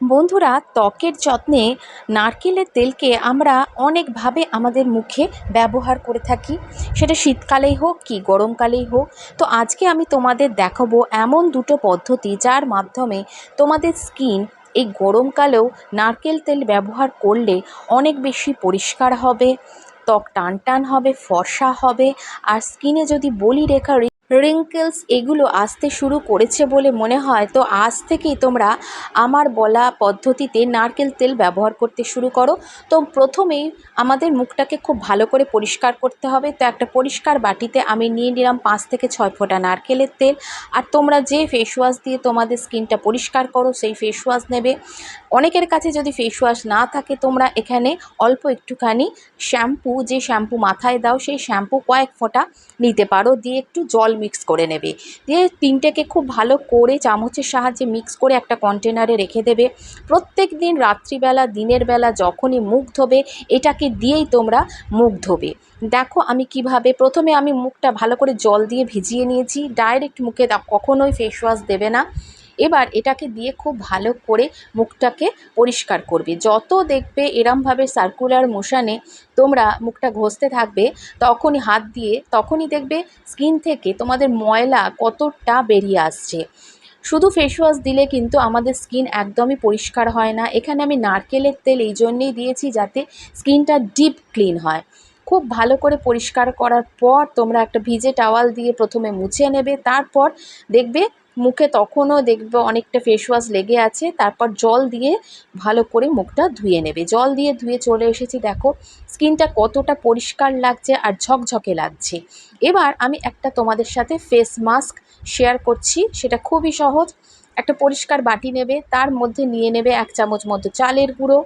বন্ধুরা, ত্বকের যত্নে নারকেলের তেলকে আমরা অনেকভাবে আমাদের মুখে ব্যবহার করে থাকি। সেটা শীতকালেই হোক কি গরমকালেই হোক। তো আজকে আমি তোমাদের দেখাবো এমন দুটো পদ্ধতি যার মাধ্যমে তোমাদের স্কিন এই গরমকালেও নারকেল তেল ব্যবহার করলে অনেক বেশি পরিষ্কার হবে, ত্বক টান টান হবে, ফর্সা হবে। আর স্কিনে যদি বলি রেখা রিঙ্কেলস এগুলো আসতে শুরু করেছে বলে মনে হয়। তো আজ থেকেই তোমরা আমার বলা পদ্ধতিতে নারকেল তেল ব্যবহার করতে শুরু করো। তো প্রথমেই আমাদের মুখটাকে খুব ভালো করে পরিষ্কার করতে হবে। তো একটা পরিষ্কার বাটিতে আমি নিয়ে নিলাম পাঁচ থেকে ছয় ফোঁটা নারকেলের তেল। আর তোমরা যে ফেস ওয়াশ দিয়ে তোমাদের স্কিনটা পরিষ্কার করো, সেই ফেস ওয়াশ নেবে। অনেকের কাছে যদি ফেস ওয়াশ না থাকে, তোমরা এখানে অল্প একটুখানি শ্যাম্পু যে শ্যাম্পু মাথায় দাও, সেই শ্যাম্পু কয়েক ফোঁটা নিতে পারো। দিয়ে একটু জল মিক্স করে নেবে। দিয়ে তিনটেকে খুব ভালো করে চামচের সাহায্যে মিক্স করে একটা কন্টেনারে রেখে দেবে। প্রত্যেক দিন রাত্রিবেলা, দিনের বেলা যখনই মুখ ধোবে, এটাকে দিয়েই তোমরা মুখ ধোবে। দেখো আমি কীভাবে, প্রথমে আমি মুখটা ভালো করে জল দিয়ে ভিজিয়ে নিয়েছি। ডাইরেক্ট মুখে কখনোই ফেস ওয়াশ দেবে না। এবার এটাকে দিয়ে খুব ভালো করে মুখটাকে পরিষ্কার করবে। যত দেখবে এরমভাবে সার্কুলার মোশানে তোমরা মুখটা ঘষতে থাকবে, তখনই হাত দিয়ে, তখনই দেখবে স্কিন থেকে তোমাদের ময়লা কতটা বেরিয়ে আসছে। শুধু ফেস ওয়াশ দিলে কিন্তু আমাদের স্কিন একদমই পরিষ্কার হয় না। এখানে আমি নারকেলের তেল এই জন্যেই দিয়েছি যাতে স্কিনটা ডিপ ক্লিন হয়। খুব ভালো করে পরিষ্কার করার পর তোমরা একটা ভিজে টাওয়াল দিয়ে প্রথমে মুছে নেবে, তারপর দেখবে মুখে তখনও দেখবে অনেকটা ফেস ওয়াশ লেগে আছে। তারপর জল দিয়ে ভালো করে মুখটা ধুয়ে নেবে। জল দিয়ে ধুয়ে চলে এসেছি, দেখো। স্কিনটা কতটা পরিষ্কার লাগছে আর ঝকঝকে লাগছে। এবার আমি একটা তোমাদের সাথে ফেস মাস্ক শেয়ার করছি। সেটা খুবই সহজ। একটা পরিষ্কার বাটি নেবে, তার মধ্যে নিয়ে নেবে এক চামচ মতো চালের গুঁড়ো।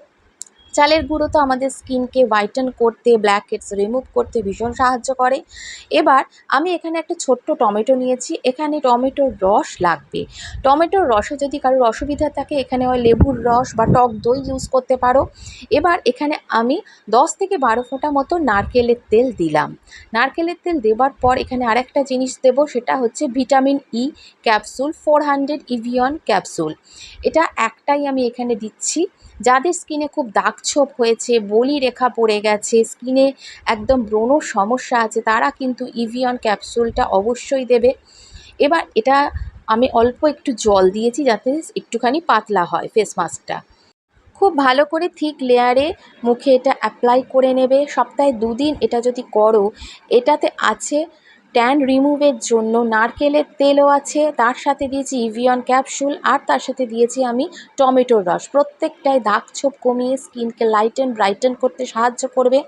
চালের গুঁড়ো তো আমাদের স্কিনকে হোয়াইটেন করতে ব্ল্যাক হেডস রিমুভ করতে ভীষণ সাহায্য করে। এবার আমি এখানে একটা ছোট্ট টমেটো নিয়েছি, এখানে টমেটোর রস লাগবে। টমেটোর রসে যদি কারোর অসুবিধা থাকে, এখানে হয় লেবুর রস বা টক দই ইউজ করতে পারো। এবার এখানে আমি দশ থেকে বারো ফোঁটা মতো নারকেলের তেল দিলাম। নারকেলের তেল দেবার পর এখানে আরেকটা জিনিস দেব, সেটা হচ্ছে vitamin E capsule four hundred Evion capsule এটা একটাই আমি এখানে দিচ্ছি। যাদের স্কিনে খুব দাগ ছোপ হয়েছে, বলি রেখা পড়ে গেছে, স্কিনে একদম ব্রণ সমস্যা আছে, তারা কিন্তু ইভিয়ন ক্যাপসুলটা অবশ্যই দেবে। এবার এটা আমি অল্প একটু জল দিয়েছি যাতে একটুখানি পাতলা হয় ফেস মাস্কটা খুব ভালো করে থিক লেয়ারে মুখে এটা অ্যাপ্লাই করে নেবে। সপ্তাহে দুদিন এটা যদি করো, এটাতে আছে ট্যান রিমুভের জন্য নারকেলের তেলও আছে, তার সাথে দিয়েছি ইভিয়ন ক্যাপসুল, আর তার সাথে দিয়েছি আমি টমেটোর রস। প্রত্যেকটাই দাগ ছোপ কমিয়ে স্কিনকে লাইটেন ব্রাইটেন করতে সাহায্য করবে।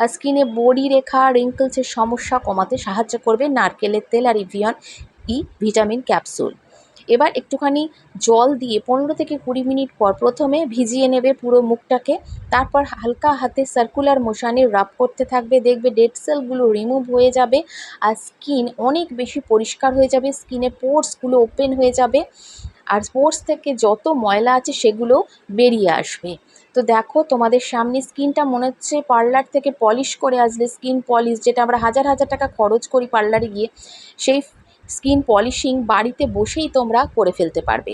আর স্কিনে বডি রেখা রিঙ্কলসের সমস্যা কমাতে সাহায্য করবে নারকেলের তেল আর ইভিয়ন ই ভিটামিন ক্যাপসুল। এবার একটুখানি জল দিয়ে পনেরো থেকে কুড়ি মিনিট পর প্রথমে ভিজিয়ে নেবে পুরো মুখটাকে। তারপর হালকা হাতে সার্কুলার মোশানে রাব করতে থাকবে। দেখবে ডেড সেলগুলো রিমুভ হয়ে যাবে আর স্কিন অনেক বেশি পরিষ্কার হয়ে যাবে। স্কিনের পোর্সগুলো ওপেন হয়ে যাবে আর পোর্স থেকে যত ময়লা আছে সেগুলো বেরিয়ে আসবে। তো দেখো তোমাদের সামনে স্কিনটা মনে হচ্ছে পার্লার থেকে পলিশ করে আসলে স্কিন পলিশ যেটা আমরা হাজার হাজার টাকা খরচ করি পার্লারে গিয়ে। সেই স্কিন পলিশিং বাড়িতে বসেই তোমরা করে ফেলতে পারবে।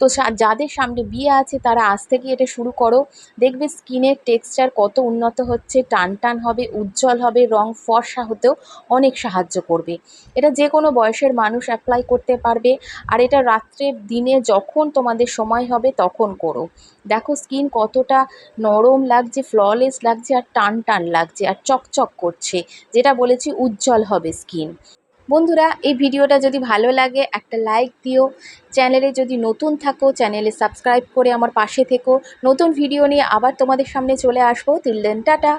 তো যাদের সামনে বিয়ে আছে, তারা আজ থেকে এটা শুরু করো। দেখবে স্কিনের টেক্সচার কত উন্নত হচ্ছে, টান টান হবে, উজ্জ্বল হবে, রং ফর্সা হতেও অনেক সাহায্য করবে। এটা যে কোনো বয়সের মানুষ অ্যাপ্লাই করতে পারবে, আর এটা রাত্রে দিনে যখন তোমাদের সময় হবে, তখন করো। দেখো স্কিন কতটা নরম লাগছে ফ্ললেস লাগছে, আর টান টান লাগছে, আর চকচক করছে, যেটা বলেছি উজ্জ্বল হবে স্কিন। বন্ধুরা, এই ভিডিওটা যদি ভালো লাগে, একটা লাইক দিও। চ্যানেলে যদি নতুন থাকো, চ্যানেলে সাবস্ক্রাইব করে আমার পাশে থেকো। নতুন ভিডিও নিয়ে আবার তোমাদের সামনে চলে আসব। তিললেন টাটা!